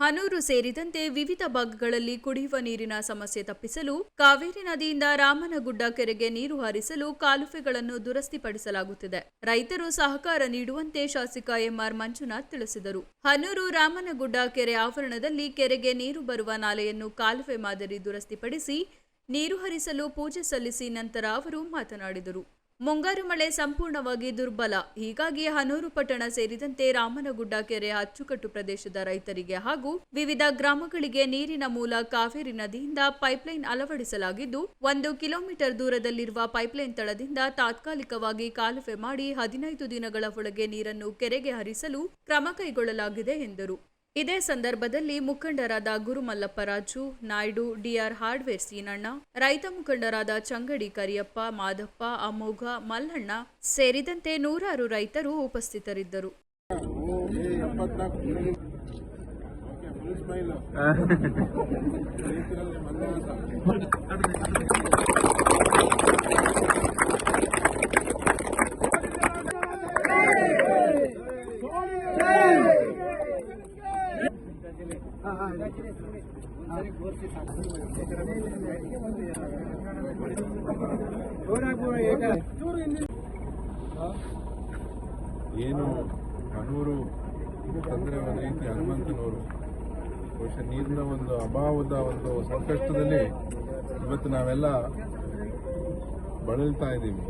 ಹನೂರು ಸೇರಿದಂತೆ ವಿವಿಧ ಭಾಗಗಳಲ್ಲಿ ಕುಡಿಯುವ ನೀರಿನ ಸಮಸ್ಯೆ ತಪ್ಪಿಸಲು ಕಾವೇರಿ ನದಿಯಿಂದ ರಾಮನಗುಡ್ಡ ಕೆರೆಗೆ ನೀರು ಹರಿಸಲು ಕಾಲುವೆಗಳನ್ನು ದುರಸ್ತಿಪಡಿಸಲಾಗುತ್ತಿದೆ. ರೈತರು ಸಹಕಾರ ನೀಡುವಂತೆ ಶಾಸಕ ಎಂಆರ್ ಮಂಜುನಾಥ್ ತಿಳಿಸಿದರು. ಹನೂರು ರಾಮನಗುಡ್ಡ ಕೆರೆ ಆವರಣದಲ್ಲಿ ಕೆರೆಗೆ ನೀರು ಬರುವ ನಾಲೆಯನ್ನು ಕಾಲುವೆ ಮಾದರಿ ದುರಸ್ತಿಪಡಿಸಿ ನೀರು ಹರಿಸಲು ಪೂಜೆ ಸಲ್ಲಿಸಿ ನಂತರ ಅವರು ಮಾತನಾಡಿದರು. ಮುಂಗಾರು ಮಳೆ ಸಂಪೂರ್ಣವಾಗಿ ದುರ್ಬಲ. ಹೀಗಾಗಿ ಹನೂರು ಪಟ್ಟಣ ಸೇರಿದಂತೆ ರಾಮನಗುಡ್ಡ ಕೆರೆ ಅಚ್ಚುಕಟ್ಟು ಪ್ರದೇಶದ ರೈತರಿಗೆ ಹಾಗೂ ವಿವಿಧ ಗ್ರಾಮಗಳಿಗೆ ನೀರಿನ ಮೂಲ ಕಾವೇರಿ ನದಿಯಿಂದ ಪೈಪ್ಲೈನ್ ಅಳವಡಿಸಲಾಗಿದ್ದು, ಒಂದು ಕಿಲೋಮೀಟರ್ ದೂರದಲ್ಲಿರುವ ಪೈಪ್ಲೈನ್ ತಳದಿಂದ ತಾತ್ಕಾಲಿಕವಾಗಿ ಕಾಲುವೆ ಮಾಡಿ ಹದಿನೈದು ದಿನಗಳ ಒಳಗೆ ನೀರನ್ನು ಕೆರೆಗೆ ಹರಿಸಲು ಕ್ರಮ ಕೈಗೊಳ್ಳಲಾಗಿದೆ ಎಂದರು. ಇದೇ ಸಂದರ್ಭದಲ್ಲಿ ಮುಖಂಡರಾದ Gurumallapparaju Naidu D R hardware Seenanna ರೈತ ಮುಖಂಡರಾದ ಚಂಗಡಿ ಕರಿಯಪ್ಪ ಮಾದಪ್ಪ ಅಮೋಘ ಮಲ್ಲಣ್ಣ ಸೇರಿದಂತೆ ನೂರಾರು ರೈತರು ಉಪಸ್ಥಿತರಿದ್ದರು. ಏನು ಕಣೂರು ಅಂದ್ರೆ ಒಂದು ರೀತಿ ಹನುಮಂತನೂರು ಬಹುಶಃ ನೀರಿನ ಒಂದು ಅಭಾವದ ಒಂದು ಸಂಕಷ್ಟದಲ್ಲಿ ಇವತ್ತು ನಾವೆಲ್ಲ ಬಳಲ್ತಾ ಇದ್ದೀವಿ.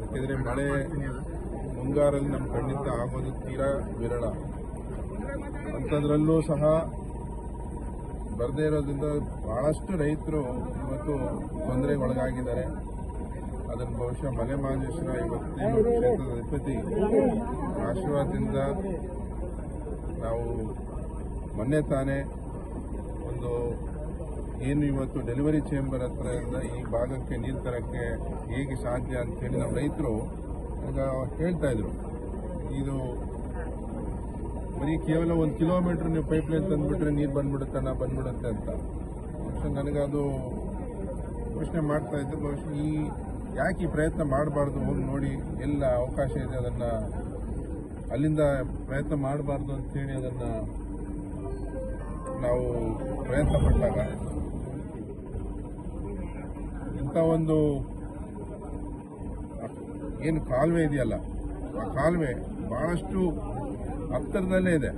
ಯಾಕೆಂದರೆ ಮಳೆ ಮುಂಗಾರಲ್ಲಿ ನಮ್ಮ ಕಣ್ಣಿಂದ ಆಗೋದು ತೀರಾ ವಿರಳ. ಅಂಥದ್ರಲ್ಲೂ ಸಹ ಬರದೇ ಇರೋದ್ರಿಂದ ಬಹಳಷ್ಟು ರೈತರು ಇವತ್ತು ತೊಂದರೆಗೆ ಒಳಗಾಗಿದ್ದಾರೆ ಅದನ್ನು ಬಹುಶಃ ಮಲೆ ಮಹದೇಶ್ವರ ಇವತ್ತಿನ ಕ್ಷೇತ್ರದ ಅಧಿಪತಿ ಆಶೀರ್ವಾದದಿಂದ ನಾವು ಮೊನ್ನೆ ತಾನೇ ಒಂದು ಏನು ಇವತ್ತು ಡೆಲಿವರಿ ಚೇಂಬರ್ ಹತ್ರ ಈ ಭಾಗಕ್ಕೆ ನೀರು ತರಕ್ಕೆ ಹೇಗೆ ಸಾಧ್ಯ ಅಂತೇಳಿ ನಮ್ಮ ರೈತರು ಈಗ ಹೇಳ್ತಾ ಇದ್ರು. ಇದು ಬರೀ ಕೇವಲ ಒಂದು ಕಿಲೋಮೀಟರ್ ನೀವು ಪೈಪ್ ಲೈನ್ ತಂದುಬಿಟ್ರೆ ನೀರು ಬಂದ್ಬಿಡುತ್ತಣ್ಣ ಬಂದ್ಬಿಡುತ್ತೆ ಅಂತ. ನನಗದು ಯೋಚನೆ ಮಾಡ್ತಾ ಇದ್ದೆ, ಬಹುಶಃ ಈ ಯಾಕೆ ಈ ಪ್ರಯತ್ನ ಮಾಡಬಾರ್ದು ಹೋಗಿ ನೋಡಿ, ಎಲ್ಲ ಅವಕಾಶ ಇದೆ ಅದನ್ನ, ಅಲ್ಲಿಂದ ಪ್ರಯತ್ನ ಮಾಡಬಾರ್ದು ಅಂತೇಳಿ ಅದನ್ನ ನಾವು ಪ್ರಯತ್ನ ಪಟ್ಟಾಗ. ಇಂಥ ಒಂದು ಏನು ಕಾಲುವೆ ಇದೆಯಲ್ಲ, ಆ ಕಾಲುವೆ ಬಹಳಷ್ಟು ಹತ್ತಿರದಲ್ಲೇ ಇದೆ.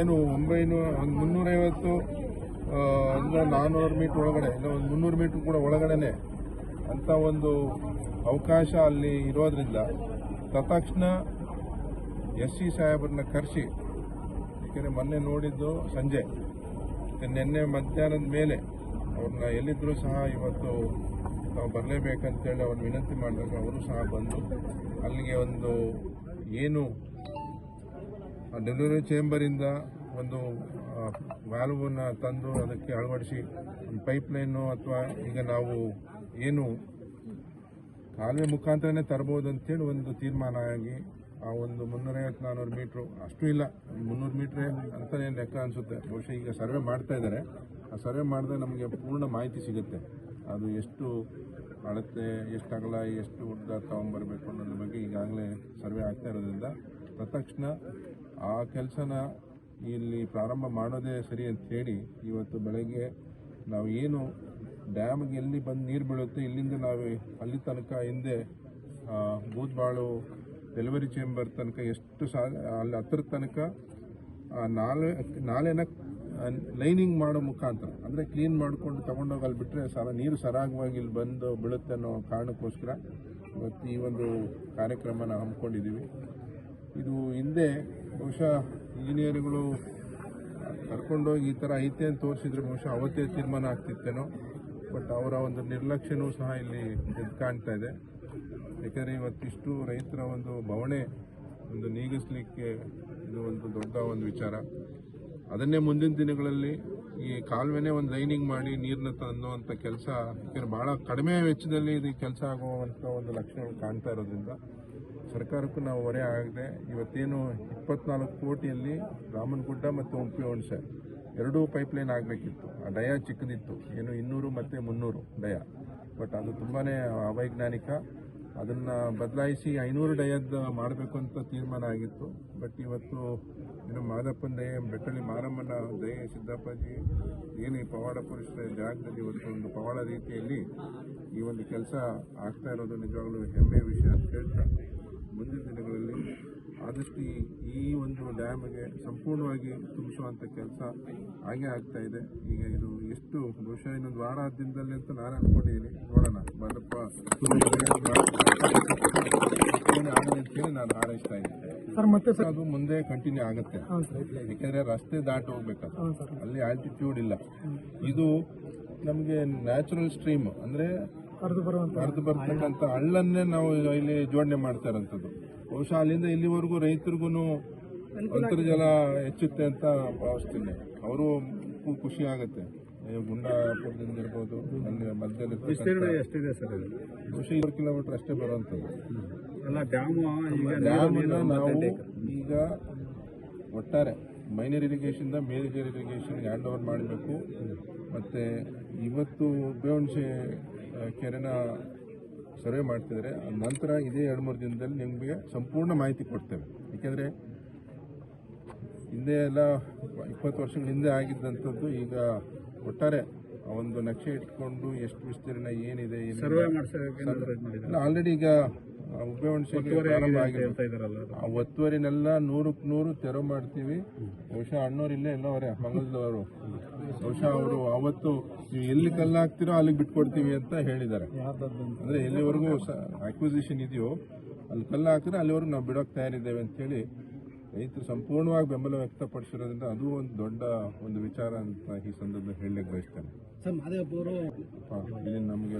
ಏನು ಒಂಬೈನೂರ ಒಂದು ಮುನ್ನೂರೈವತ್ತು ಅಂದರೆ ನಾನ್ನೂರು ಮೀಟ್ರ್ ಒಳಗಡೆ, ಇಲ್ಲ ಒಂದು ಮುನ್ನೂರು ಮೀಟ್ರ್ ಕೂಡ ಒಳಗಡೆನೆ ಅಂತ ಒಂದು ಅವಕಾಶ ಅಲ್ಲಿ ಇರೋದ್ರಿಂದ ತತ್ಕ್ಷಣ ಎಸ್ ಸಿ ಸಾಹೇಬ್ರನ್ನ ಕರೆಸಿ, ಯಾಕೆಂದರೆ ಮೊನ್ನೆ ನೋಡಿದ್ದು ಸಂಜೆ ನಿನ್ನೆ ಮಧ್ಯಾಹ್ನದ ಮೇಲೆ ಅವ್ರನ್ನ ಎಲ್ಲಿದ್ದರೂ ಸಹ ಇವತ್ತು ನಾವು ಬರಲೇಬೇಕಂತೇಳಿ ಅವ್ರನ್ನ ವಿನಂತಿ ಮಾಡಿದಾಗ ಅವರು ಸಹ ಬಂದು ಅಲ್ಲಿಗೆ ಒಂದು ಏನು ಡೆಲಿವರಿ ಚೇಂಬರಿಂದ ಒಂದು ವ್ಯಾಲ್ವನ್ನು ತಂದು ಅದಕ್ಕೆ ಅಳವಡಿಸಿ ಒಂದು ಪೈಪ್ ಲೈನು ಅಥವಾ ಈಗ ನಾವು ಏನು ಕಾಲುವೆ ಮುಖಾಂತರನೇ ತರ್ಬೋದು ಅಂತೇಳಿ ಒಂದು ತೀರ್ಮಾನ ಆಗಿ ಆ ಒಂದು ಮುನ್ನೂರೈವತ್ತು ನಾನ್ನೂರು ಮೀಟ್ರು, ಅಷ್ಟು ಇಲ್ಲ, ಮುನ್ನೂರು ಮೀಟ್ರೇ ಅಂತಲೇ ಲೆಕ್ಕ ಅನಿಸುತ್ತೆ. ಬಹುಶಃ ಈಗ ಸರ್ವೆ ಮಾಡ್ತಾ ಇದ್ದಾರೆ. ಆ ಸರ್ವೆ ಮಾಡಿದ್ರೆ ನಮಗೆ ಪೂರ್ಣ ಮಾಹಿತಿ ಸಿಗುತ್ತೆ. ಅದು ಎಷ್ಟು ಅಳತೆ, ಎಷ್ಟು ಅಗಲ, ಎಷ್ಟು ಉದ್ದ ತಗೊಂಬರ್ಬೇಕು ಅನ್ನೋದ್ರ ಬಗ್ಗೆ ಈಗಾಗಲೇ ಸರ್ವೆ ಆಗ್ತಾ ಇರೋದ್ರಿಂದ ತತ್ಕ್ಷಣ ಆ ಕೆಲಸನ ಇಲ್ಲಿ ಪ್ರಾರಂಭ ಮಾಡೋದೇ ಸರಿ ಅಂತ ಹೇಳಿ ಇವತ್ತು ಬೆಳಗ್ಗೆ ನಾವು ಏನು ಡ್ಯಾಮ್ಗೆ ಎಲ್ಲಿ ಬಂದು ನೀರು ಬೀಳುತ್ತೆ ಇಲ್ಲಿಂದ ನಾವು ಅಲ್ಲಿ ತನಕ ಹಿಂದೆ ಬೂದ್ಬಾಳು ಡೆಲಿವರಿ ಚೇಂಬರ್ ತನಕ ಎಷ್ಟು ಸಾ, ಅಲ್ಲಿ ಹತ್ರ ತನಕ ನಾಳೆ ನಾಲೆ, ನಾಲೆನ ಲೈನಿಂಗ್ ಮಾಡೋ ಮುಖಾಂತರ, ಅಂದರೆ ಕ್ಲೀನ್ ಮಾಡಿಕೊಂಡು ತಗೊಂಡೋಗಲ್ಲಿ ಬಿಟ್ಟರೆ ಸರ, ನೀರು ಸರಾಗವಾಗಿ ಇಲ್ಲಿ ಬಂದು ಬೀಳುತ್ತೆ ಅನ್ನೋ ಕಾರಣಕ್ಕೋಸ್ಕರ ಇವತ್ತು ಈ ಒಂದು ಕಾರ್ಯಕ್ರಮನ ಹಮ್ಮಿಕೊಂಡಿದ್ದೀವಿ. ಇದು ಹಿಂದೆ ಬಹುಶಃ ಇಂಜಿನಿಯರ್ಗಳು ಕರ್ಕೊಂಡೋಗಿ ಈ ಥರ ಐತೆ ಅಂತ ತೋರಿಸಿದ್ರೆ ಬಹುಶಃ ಅವತ್ತೇ ತೀರ್ಮಾನ ಆಗ್ತಿತ್ತೇನೋ. ಬಟ್ ಅವರ ಒಂದು ನಿರ್ಲಕ್ಷ್ಯನೂ ಸಹ ಇಲ್ಲಿ ಎದ್ದು ಕಾಣ್ತಾ ಇದೆ. ಯಾಕೆಂದರೆ ಇವತ್ತಿಷ್ಟು ರೈತರ ಒಂದು ಬವಣೆ ಒಂದು ನೀಗಿಸ್ಲಿಕ್ಕೆ ಇದು ಒಂದು ದೊಡ್ಡ ಒಂದು ವಿಚಾರ. ಅದನ್ನೇ ಮುಂದಿನ ದಿನಗಳಲ್ಲಿ ಈ ಕಾಲುವೆನೇ ಒಂದು ಲೈನಿಂಗ್ ಮಾಡಿ ನೀರನ್ನ ತಂದುವಂಥ ಕೆಲಸ, ಯಾಕೆಂದರೆ ಭಾಳ ಕಡಿಮೆ ವೆಚ್ಚದಲ್ಲಿ ಇದು ಕೆಲಸ ಆಗುವಂಥ ಒಂದು ಲಕ್ಷಣಗಳು ಕಾಣ್ತಾ ಇರೋದ್ರಿಂದ ಸರ್ಕಾರಕ್ಕೂ ನಾವು ಹೊರೆ ಆಗದೆ ಇವತ್ತೇನು ಇಪ್ಪತ್ನಾಲ್ಕು ಕೋಟಿಯಲ್ಲಿ ರಾಮನಗುಡ್ಡ ಮತ್ತು ಉಂಪಿ ಹುಣಸೆ ಎರಡೂ ಪೈಪ್ಲೈನ್ ಆಗಬೇಕಿತ್ತು. ಆ ಡಯ ಚಿಕ್ಕದಿತ್ತು. ಏನು ಇನ್ನೂರು ಮತ್ತು ಮುನ್ನೂರು ಡಯ. ಬಟ್ ಅದು ತುಂಬಾ ಅವೈಜ್ಞಾನಿಕ. ಅದನ್ನು ಬದಲಾಯಿಸಿ ಐನೂರು ಡಯದ್ದು ಮಾಡಬೇಕು ಅಂತ ತೀರ್ಮಾನ ಆಗಿತ್ತು. ಬಟ್ ಇವತ್ತು ಇನ್ನು ಮಾದಪ್ಪನ ದಯ ಬೆಟ್ಟಳ್ಳಿ ಮಾರಮ್ಮನ ದಯ ಸಿದ್ದಪ್ಪಾಜಿ, ಏನು ಈ ಪವಾಡ ಪುರುಷರ ಜಾಗದಲ್ಲಿ ಇವತ್ತು ಒಂದು ಪವಾಡ ರೀತಿಯಲ್ಲಿ ಈ ಒಂದು ಕೆಲಸ ಆಗ್ತಾ ಇರೋದು ನಿಜವಾಗ್ಲೂ ಹೆಮ್ಮೆಯ ವಿಷಯ ಅಂತ ಹೇಳ್ತಾ. ಮುಂದಿನ ದಿನಗಳಲ್ಲಿ ಆದಷ್ಟು ಈ ಒಂದು ಡ್ಯಾಮ್ಗೆ ಸಂಪೂರ್ಣವಾಗಿ ತುಂಬಿಸುವಂಥ ಕೆಲಸ ಹಾಗೆ ಆಗ್ತಾ ಇದೆ. ಈಗ ಇದು ಎಷ್ಟು ಬಹುಶಃ ಇನ್ನೊಂದು ವಾರ ದಿನದಲ್ಲಿ ಅಂತ ನಾನು ಅನ್ಕೊಂಡಿದ್ದೀನಿ ನೋಡೋಣ. ಬಂದಪ್ಪ. ಆಗಲಿ ನಾನು ಹಾರೈಸ್ತಾ ಇದ್ದೀನಿ ಸರ್ ಮತ್ತೆ ಸರ್? ಅದು ಮುಂದೆ ಕಂಟಿನ್ಯೂ ಆಗುತ್ತೆ. ಯಾಕಂದ್ರೆ ರಸ್ತೆ ದಾಟಿ ಹೋಗ್ಬೇಕು? ಸರ್. ಅಲ್ಲಿ ಆಲ್ಟಿಟ್ಯೂಡ್ ಇಲ್ಲ. ಇದು ನಮಗೆ ನ್ಯಾಚುರಲ್ ಸ್ಟ್ರೀಮ್ ಅಂದ್ರೆ ಹರಿದು ಬರುವಂತ ಹರಿದು ಬರ್ತಕ್ಕಂಥ ಹಳ್ಳನ್ನೇ ನಾವು ಇಲ್ಲಿ ಜೋಡಣೆ ಮಾಡ್ತಾ ಇರೋಂಥದ್ದು. ಬಹುಶಃ ಅಲ್ಲಿಂದ ಇಲ್ಲಿವರೆಗೂ ರೈತರಿಗೂ ಅಂತರ್ಜಲ ಹೆಚ್ಚುತ್ತೆ ಅಂತ ಭಾವಿಸ್ತೀನಿ. ಅವರು ಖುಷಿ ಆಗುತ್ತೆ. ಗುಂಡಾಪುರದಿಂದ ಇರ್ಬೋದು ಅಲ್ಲಿ ಮಧ್ಯದಲ್ಲಿ ಎಷ್ಟಿದೆ ಸರ್ ಇದು? ಬಹುಶಃ ಇಪ್ಪತ್ತು ಕಿಲೋಮೀಟರ್ ಅಷ್ಟೇ ಬರುವಂಥದ್ದು. ಅಲ್ಲ ಡ್ಯಾಮು ಈಗ ನಾವು ಈಗ ಒಟ್ಟಾರೆ minor irrigation major irrigation hand over ಮಾಡಬೇಕು. ಮತ್ತೆ ಇವತ್ತು ಬೇವಣಶೆ ಕೆರೆನ ಸರ್ವೆ ಮಾಡ್ತಿದ್ದಾರೆ. ಅದ್ ನಂತರ ಇದೇ ಎರಡು ಮೂರು ದಿನದಲ್ಲಿ ನಿಮಗೆ ಸಂಪೂರ್ಣ ಮಾಹಿತಿ ಕೊಡ್ತೇವೆ. ಯಾಕೆಂದ್ರೆ ಹಿಂದೆ ಎಲ್ಲ ಇಪ್ಪತ್ತು ವರ್ಷಗಳ ಹಿಂದೆ ಆಗಿದ್ದಂಥದ್ದು ಈಗ ಒಟ್ಟಾರೆ ಒಂದು ನಕ್ಷೆ ಇಟ್ಕೊಂಡು ಎಷ್ಟು ವಿಸ್ತೀರ್ಣ ಏನಿದೆ. ಸರ್ವೆ ಆಲ್ರೆಡಿ ಈಗ ಆ ಒತ್ತುವರಿನೆಲ್ಲ ನೂರಕ್ಕೆ ನೂರು ತೆರವು ಮಾಡ್ತೀವಿ. ಬಹುಶಃ ಅಣ್ಣವ್ರು ಇಲ್ಲೇ ಎಲ್ಲವರೇ ಮಂಗಲದವರು ಬಹುಶಃ ಅವರು ಅವತ್ತು ನೀವು ಎಲ್ಲಿ ಕಲ್ಲು ಹಾಕ್ತಿರೋ ಅಲ್ಲಿಗೆ ಬಿಟ್ಕೊಡ್ತೀವಿ ಅಂತ ಹೇಳಿದ್ದಾರೆ. ಅಂದ್ರೆ ಎಲ್ಲಿವರೆಗೂ ಅಕ್ವಿಸಿಷನ್ ಇದೆಯೋ ಅಲ್ಲಿ ಕಲ್ಲು ಹಾಕಿದ್ರೆ ಅಲ್ಲಿವರೆಗೂ ನಾವು ಬಿಡೋಕೆ ತಯಾರಿದ್ದೇವೆ ಅಂತ ಹೇಳಿ ರೈತರು ಸಂಪೂರ್ಣವಾಗಿ ಬೆಂಬಲ ವ್ಯಕ್ತಪಡಿಸಿರೋದ್ರಿಂದ ಅದು ಒಂದು ದೊಡ್ಡ ಒಂದು ವಿಚಾರ ಅಂತ ಈ ಸಂದರ್ಭದಲ್ಲಿ ಹೇಳಲಿಕ್ಕೆ ಬಯಸ್ತೇನೆ. ಸರ್ ಮಹದೇವಪುರ ಇಲ್ಲಿ ನಮಗೆ